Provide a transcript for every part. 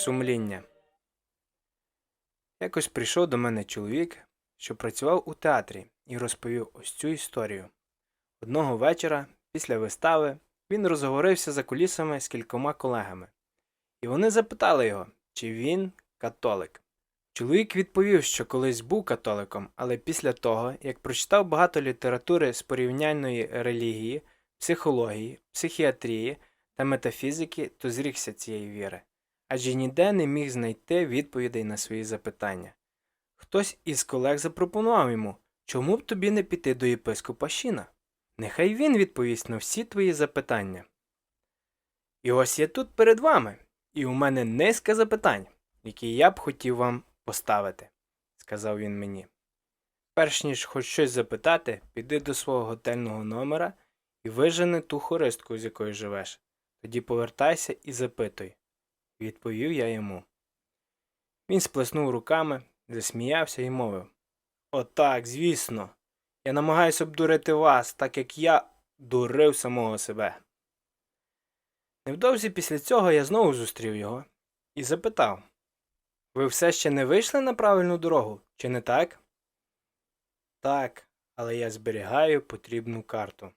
Сумління. Якось прийшов до мене чоловік, що працював у театрі, і розповів ось цю історію. Одного вечора, після вистави, він розговорився за кулісами з кількома колегами, і вони запитали його, чи він католик. Чоловік відповів, що колись був католиком, але після того, як прочитав багато літератури з порівняльної релігії, психології, психіатрії та метафізики, то зрікся цієї віри адже ніде не міг знайти відповідей на свої запитання. Хтось із колег запропонував йому, чому б тобі не піти до єпископа Щіна? Нехай він відповість на всі твої запитання. І ось я тут перед вами, і у мене низка запитань, які я б хотів вам поставити, сказав він мені. Перш ніж хоч щось запитати, піди до свого готельного номера і вижени ту хористку, з якою живеш. Тоді повертайся і запитуй, відповів я йому. Він сплеснув руками, засміявся і мовив Отак, звісно. Я намагаюся обдурити вас, так як я дурив самого себе. Невдовзі після цього я знову зустрів його і запитав Ви все ще не вийшли на правильну дорогу, чи не так? Так, але я зберігаю потрібну карту.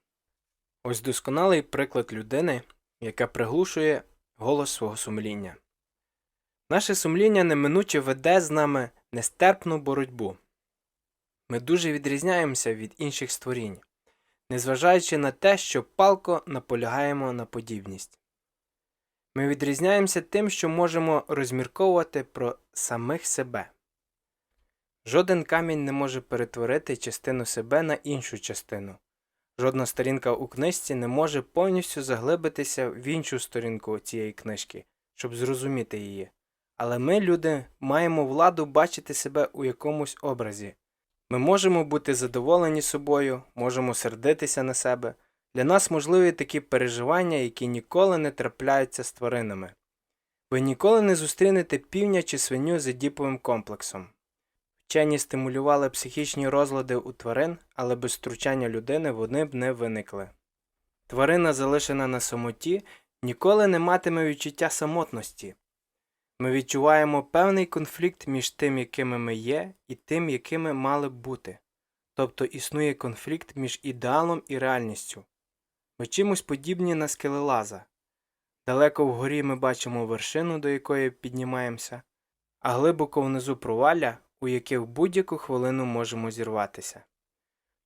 Ось досконалий приклад людини, яка приглушує голос свого сумління. Наше сумління неминуче веде з нами нестерпну боротьбу. Ми дуже відрізняємося від інших створінь, незважаючи на те, що палко наполягаємо на подібність. Ми відрізняємося тим, що можемо розмірковувати про самих себе. Жоден камінь не може перетворити частину себе на іншу частину. Жодна сторінка у книжці не може повністю заглибитися в іншу сторінку цієї книжки, щоб зрозуміти її. Але ми, люди, маємо владу бачити себе у якомусь образі. Ми можемо бути задоволені собою, можемо сердитися на себе. Для нас можливі такі переживання, які ніколи не трапляються з тваринами. Ви ніколи не зустрінете півня чи свиню з едіповим комплексом. Вчені стимулювали психічні розлади у тварин, але без втручання людини вони б не виникли. Тварина, залишена на самоті, ніколи не матиме відчуття самотності. Ми відчуваємо певний конфлікт між тим, якими ми є, і тим, якими мали б бути. Тобто існує конфлікт між ідеалом і реальністю. Ми чимось подібні на скелелаза. Далеко вгорі ми бачимо вершину, до якої піднімаємося, а глибоко внизу провалля, у яке в будь-яку хвилину можемо зірватися.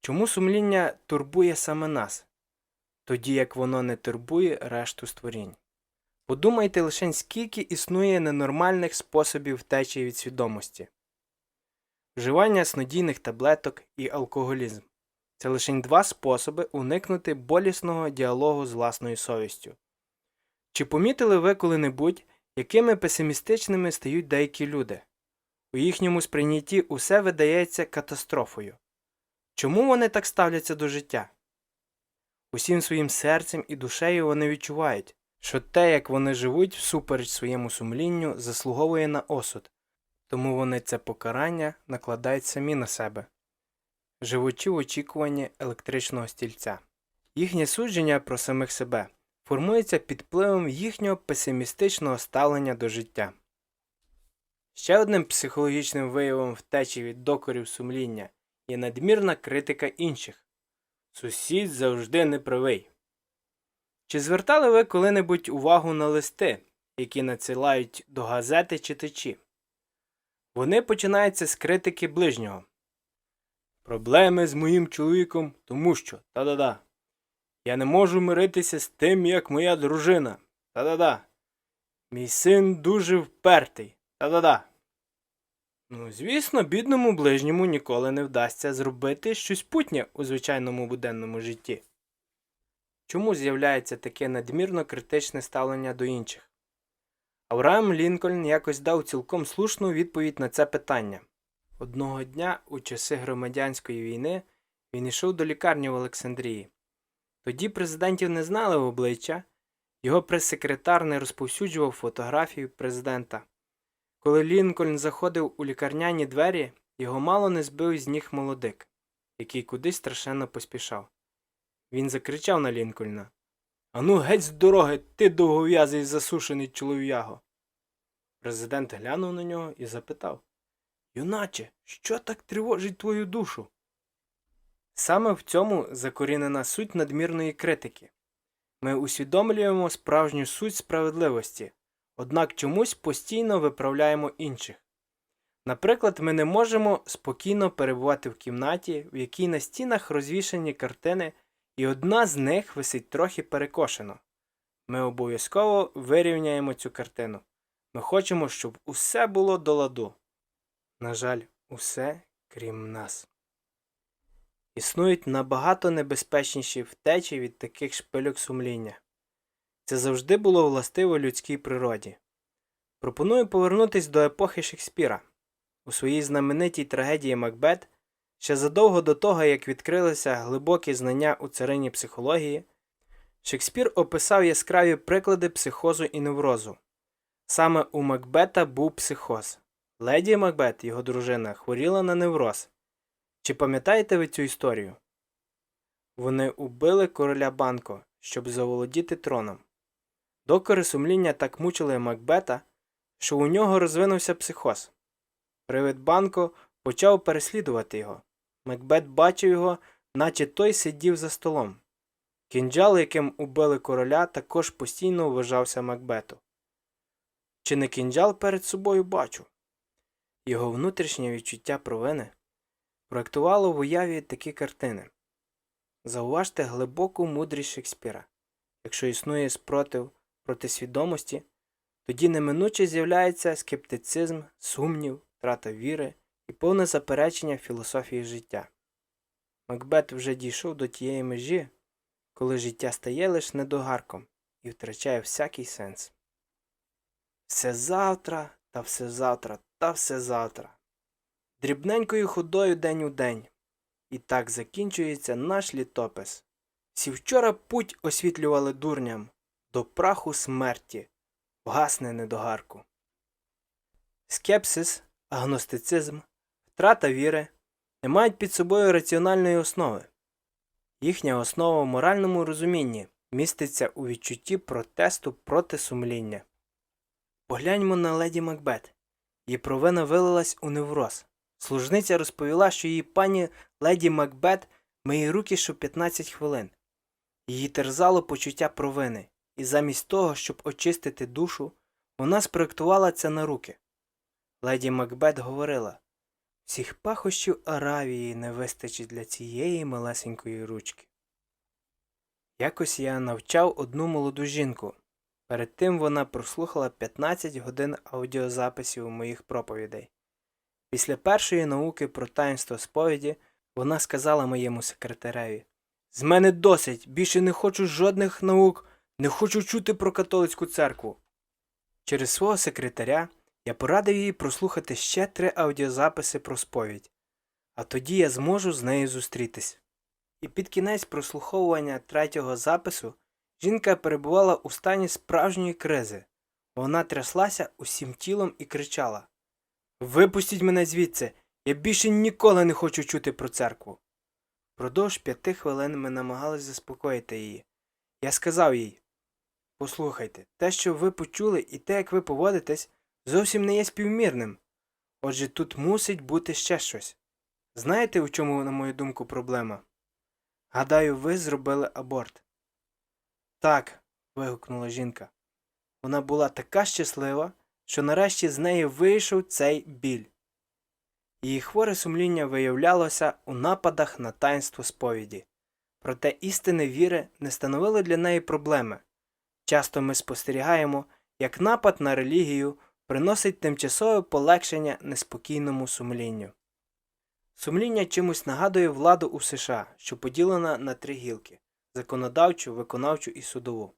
Чому сумління турбує саме нас, тоді як воно не турбує решту створінь? Подумайте лише, скільки існує ненормальних способів втечі від свідомості. Вживання снодійних таблеток і алкоголізм це лише два способи уникнути болісного діалогу з власною совістю. Чи помітили ви коли-небудь, якими песимістичними стають деякі люди? У їхньому сприйнятті усе видається катастрофою. Чому вони так ставляться до життя? Усім своїм серцем і душею вони відчувають, що те, як вони живуть всупереч своєму сумлінню, заслуговує на осуд, тому вони це покарання накладають самі на себе, живучи в очікуванні електричного стільця. Їхнє судження про самих себе формується під впливом їхнього песимістичного ставлення до життя. Ще одним психологічним виявом втечі від докорів сумління є надмірна критика інших. Сусід завжди неправий. Чи звертали ви коли-небудь увагу на листи, які надсилають до газети читачі? Вони починаються з критики ближнього. Проблеми з моїм чоловіком, тому що та-да-да. Я не можу миритися з тим, як моя дружина. Та-да-да. Мій син дуже впертий. Та-да-да. Ну, звісно, бідному ближньому ніколи не вдасться зробити щось путнє у звичайному буденному житті. Чому з'являється таке надмірно критичне ставлення до інших? Авраам Лінкольн якось дав цілком слушну відповідь на це питання. Одного дня, у часи громадянської війни, він йшов до лікарні в Олександрії. Тоді президентів не знали обличчя, його прес-секретар не розповсюджував фотографію президента. Коли Лінкольн заходив у лікарняні двері, його мало не збив з ніг молодик, який кудись страшенно поспішав. Він закричав на Лінкольна Ану, геть з дороги, ти довгов'язий засушений чолов'яго. Президент глянув на нього і запитав Юначе, що так тривожить твою душу? Саме в цьому закорінена суть надмірної критики. Ми усвідомлюємо справжню суть справедливості, однак чомусь постійно виправляємо інших. Наприклад, ми не можемо спокійно перебувати в кімнаті, в якій на стінах розвішані картини, і одна з них висить трохи перекошено. Ми обов'язково вирівняємо цю картину. Ми хочемо, щоб усе було до ладу. На жаль, усе крім нас. Існують набагато небезпечніші втечі від таких шпильок сумління. Це завжди було властиво людській природі. Пропоную повернутись до епохи Шекспіра. У своїй знаменитій трагедії Макбет ще задовго до того, як відкрилися глибокі знання у царині психології, Шекспір описав яскраві приклади психозу і неврозу. Саме у Макбета був психоз. Леді Макбет, його дружина, хворіла на невроз. Чи пам'ятаєте ви цю історію? Вони убили короля Банко, щоб заволодіти троном. Докори сумління так мучили Макбета, що у нього розвинувся психоз. Привид Банко почав переслідувати його. Макбет бачив його, наче той сидів за столом. Кінджал, яким убили короля, також постійно вважався Макбету. Чи не кінджал перед собою бачу? Його внутрішнє відчуття провини проектувало в уяві такі картини. Зауважте глибоку мудрість Шекспіра. Якщо існує спротив проти свідомості, тоді неминуче з'являється скептицизм, сумнів, втрата віри і повне заперечення філософії життя. Макбет вже дійшов до тієї межі, коли життя стає лише недогарком і втрачає всякий сенс. Все завтра, та все завтра, та все завтра. Дрібненькою ходою день у день. І так закінчується наш літопис. Всі вчора путь освітлювали дурням до праху смерті, вгасне недогарку. Скепсис, агностицизм, втрата віри не мають під собою раціональної основи. Їхня основа в моральному розумінні міститься у відчутті протесту проти сумління. Погляньмо на леді Макбет. Її провина вилилась у невроз. Служниця розповіла, що її пані леді Макбет миє руки що 15 хвилин. Її терзало почуття провини, і замість того, щоб очистити душу, вона спроектувала це на руки. Леді Макбет говорила всіх пахощів Аравії не вистачить для цієї малесенької ручки. Якось я навчав одну молоду жінку. Перед тим вона прослухала 15 годин аудіозаписів моїх проповідей. Після першої науки про таїнство сповіді вона сказала моєму секретареві З мене досить, більше не хочу жодних наук, не хочу чути про католицьку церкву. Через свого секретаря я порадив їй прослухати ще три аудіозаписи про сповідь, а тоді я зможу з нею зустрітись. І під кінець прослуховування третього запису жінка перебувала у стані справжньої кризи. Вона тряслася усім тілом і кричала Випустіть мене звідси, я більше ніколи не хочу чути про церкву. Продовж п'яти хвилин ми намагались заспокоїти її. Я сказав їй Послухайте, те, що ви почули, і те, як ви поводитесь, зовсім не є співмірним. Отже, тут мусить бути ще щось. Знаєте, у чому, на мою думку, проблема? Гадаю, ви зробили аборт. Так. вигукнула жінка. Вона була така щаслива, що нарешті з неї вийшов цей біль. Її хворе сумління виявлялося у нападах на таїнство сповіді, проте істини віри не становили для неї проблеми. Часто ми спостерігаємо, як напад на релігію приносить тимчасове полегшення неспокійному сумлінню. Сумління чимось нагадує владу у США, що поділена на три гілки законодавчу, виконавчу і судову.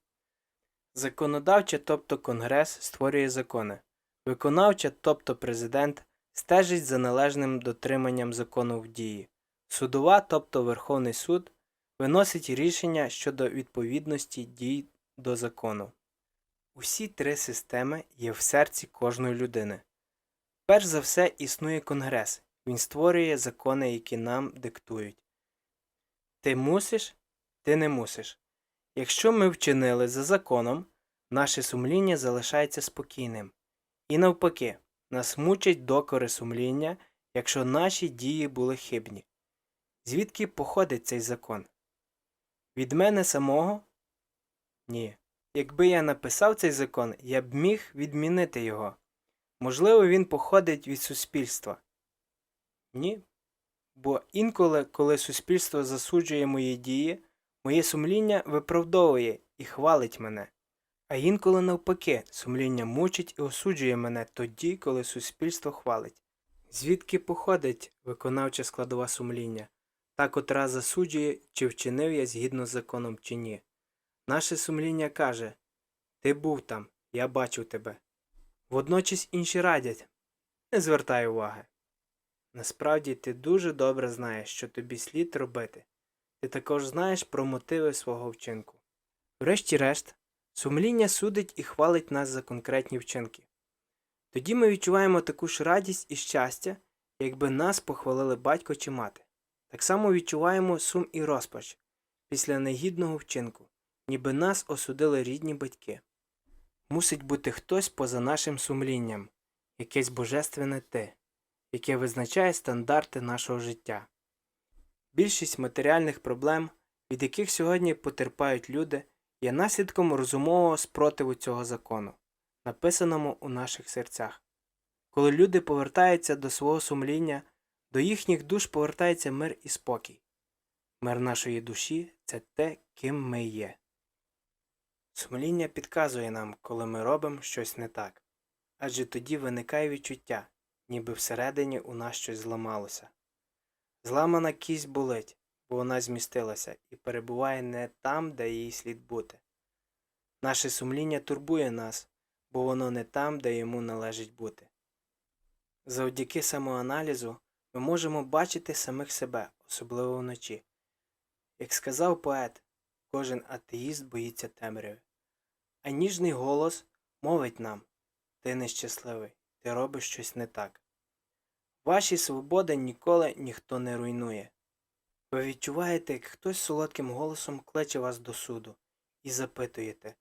Законодавча, тобто Конгрес, створює закони. Виконавча, тобто президент, стежить за належним дотриманням закону в дії. Судова, тобто Верховний суд, виносить рішення щодо відповідності дій до закону. Усі три системи є в серці кожної людини. Перш за все існує Конгрес. Він створює закони, які нам диктують. Ти мусиш, ти не мусиш. Якщо ми вчинили за законом, наше сумління залишається спокійним, І навпаки, нас мучать докори сумління, якщо наші дії були хибні. Звідки походить цей закон? Від мене самого? Ні. Якби я написав цей закон, я б міг відмінити його. Можливо, він походить від суспільства. Ні. Бо інколи, коли суспільство засуджує мої дії, моє сумління виправдовує і хвалить мене. А інколи навпаки, сумління мучить і осуджує мене тоді, коли суспільство хвалить. Звідки походить виконавча складова сумління, та котра засуджує, чи вчинив я згідно з законом чи ні. Наше сумління каже Ти був там, я бачив тебе. Водночас інші радять Не звертай уваги. Насправді ти дуже добре знаєш, що тобі слід робити. Ти також знаєш про мотиви свого вчинку. Врешті-решт, сумління судить і хвалить нас за конкретні вчинки. Тоді ми відчуваємо таку ж радість і щастя, якби нас похвалили батько чи мати. Так само відчуваємо сум і розпач після негідного вчинку, ніби нас осудили рідні батьки. Мусить бути хтось поза нашим сумлінням, якесь божественне те, яке визначає стандарти нашого життя. Більшість матеріальних проблем, від яких сьогодні потерпають люди, є наслідком розумового спротиву цього закону, написаному у наших серцях. Коли люди повертаються до свого сумління, до їхніх душ повертається мир і спокій. Мир нашої душі це те, ким ми є. Сумління підказує нам, коли ми робимо щось не так, адже тоді виникає відчуття, ніби всередині у нас щось зламалося. Зламана кість болить, бо вона змістилася і перебуває не там, де їй слід бути. Наше сумління турбує нас, бо воно не там, де йому належить бути. Завдяки самоаналізу ми можемо бачити самих себе, особливо вночі. Як сказав поет, кожен атеїст боїться темряви. А ніжний голос мовить нам ти нещасливий, ти робиш щось не так. Ваші свободи ніколи ніхто не руйнує. Ви відчуваєте, як хтось солодким голосом кличе вас до суду і запитуєте,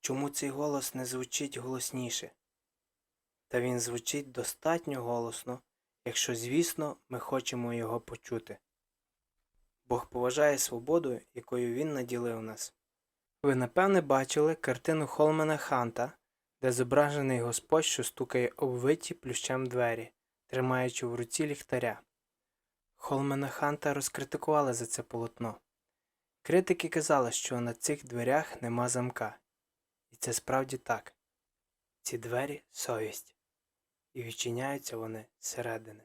чому цей голос не звучить голосніше. Та він звучить достатньо голосно, якщо, звісно, ми хочемо його почути. Бог поважає свободу, якою він наділив нас. Ви напевне бачили картину Холмена Ханта, де зображений Господь, що стукає обвиті плющем двері, тримаючи в руці ліхтаря. Холмена Ханта розкритикували за це полотно. Критики казали, що на цих дверях нема замка. І це справді так. Ці двері совість, і відчиняються вони зсередини.